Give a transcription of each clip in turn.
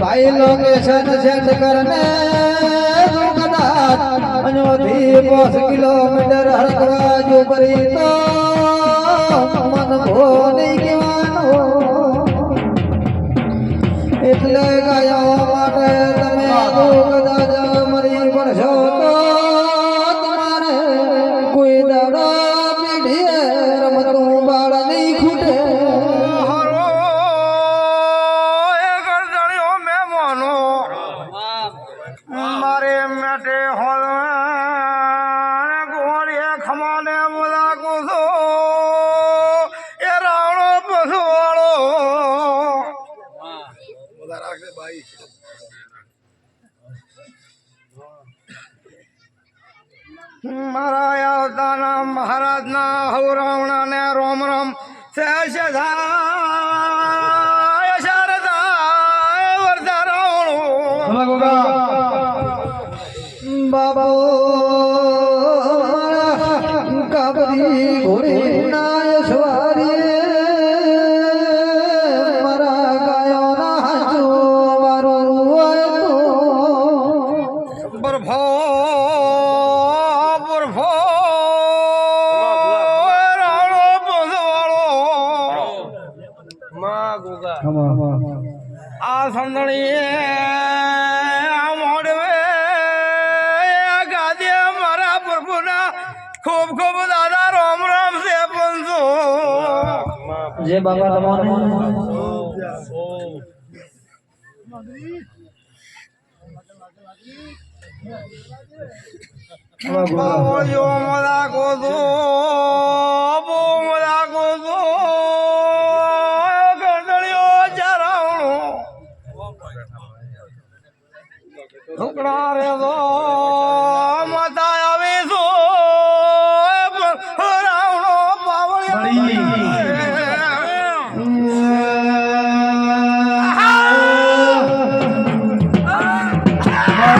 ભાઈ location set કરને તું કદાચ અનોથી પાંચ કિલોમીટર હરકવા જો પરી તો મન ભો નહીં એટલે ગાયો માટે તમે કદાચ મરી પડશો. મારા અવતારના મહારાજના હવરાવણા ને રોમ રોમ શેષધાય શારદાય જે બાબા તમારે બાવળિયો મલા ગોદો ગરદણીઓ ચરાવણો રે દો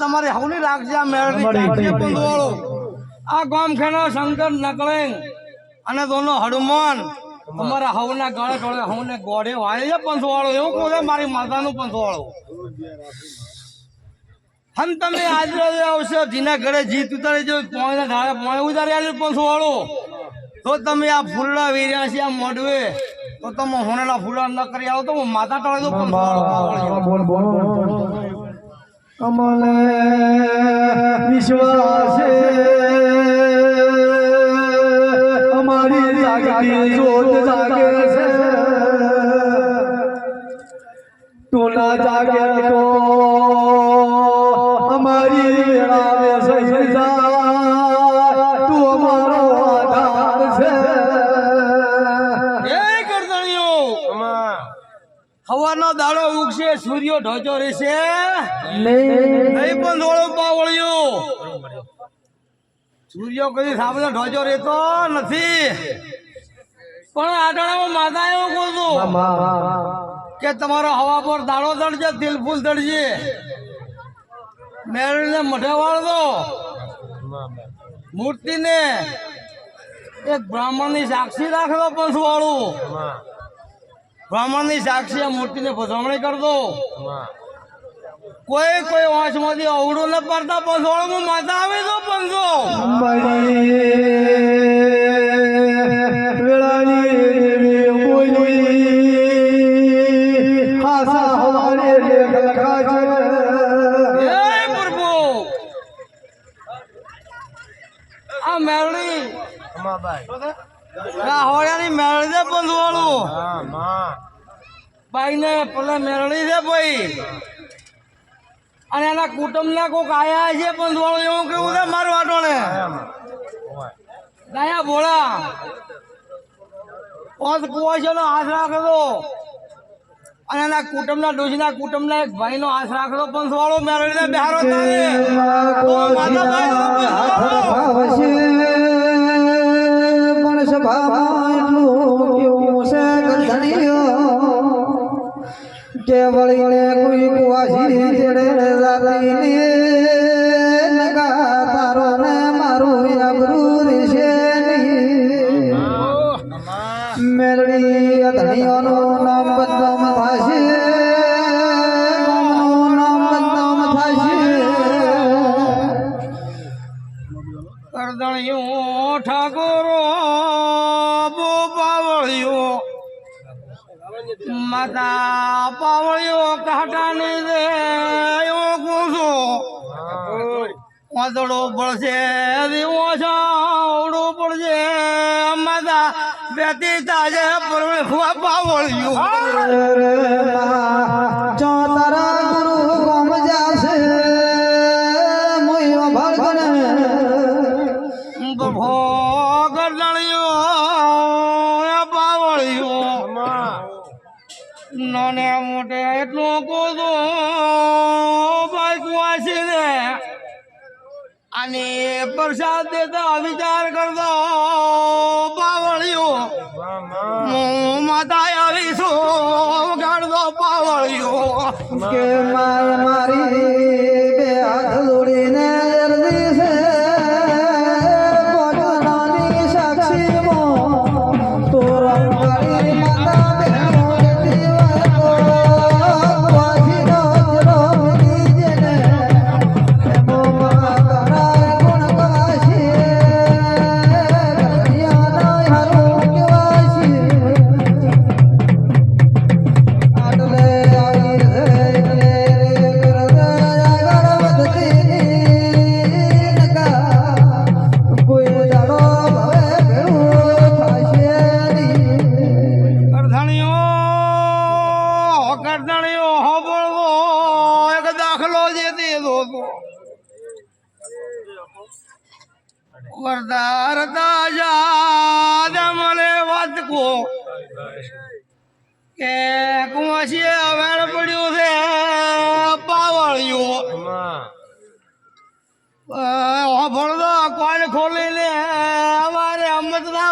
તમારી હવની રાખજે મેળવી બંધવાળો. આ ગામ ખેનો શંકર નકળેંગ અને દોનો હનુમાન. તમારા હવના ગળે ગળે હવને ગોળે વાળે છે પંચવાળો. એવું કહું છે મારી માતાનું પંચવાળો. હમ તમે આજ રોજ આવશો જીના ઘરે જીત ઉતારી જો પોણે ઢાળે પોણે ઉતારી આલ્યું પંચવાળો. તો તમે આ ફૂલડા વેર્યા છે આ મોડવે તો તમે હોનેલા ફૂલડા ન કરી આવો તો માતા ટળે દો પંચવાળો. અમને વિશ્વાસ અમારી જાગતી જોત જાગે છે. ટોલા જાગ્યા હવાનો દાડો ઉગશે સૂર્યો ઢોચો રહેશે. નહીં. પણ ધોળો પાવળિયો. સૂર્યો કદી સાબદા ઢોચો રહેતો નથી. પણ આટાણામાં માતા એવું કહું કે તમારો હવા પર દાડો દળજે દિલ ફૂલ દળજે મેળવીને મઢે વાળજો. મૂર્તિને એક બ્રાહ્મણની સાક્ષી રાખજો પંચવાળું બ્રાહ્મણની સાક્ષી આ મૂર્તિને ભજવણી કરતો કોઈ કોઈ વાંચમાંથી અવડું ન પડતા પંચવાળું માતા આવે તો પંચો. એ પ્રભુ! આ મેળવી આ હોળિયાની મેળવી દે પંચવાળું બાઈને પેલા મેળવી છે ભાઈ. અને એના કુટુંબના કોક આયા છે પણ એવું કેવું છે મારું દયા ભોળા. પાંચ કુવાશોનો હાથ રાખેલો. અને એના કુટુંબના ડોશીના કુટુંબના એક ભાઈનો હાથ રાખજો પણ વાળો મેળવીને બિહારો તારે. વળીને કોઈ કુવાસી તેડે જાતીને નગા માતા પાવળીઓ કાટાની દે એવો કૂસો વાદળો પડશે, દીવો છાવડો પડશે. માતા બેટી તાજે પરમે પાવળિયો. અને પ્રસાદ દેતા વિચાર કરતો પાવળિયો હું માતા આવીશું કાઢતો પાવળિયો કે મારી તાજા દમલે વાત કો કે કુંવસીએ વેળ પડ્યું છે પાવળ્યું. ભણતો કોણ ખોલીને અમારે અમત ના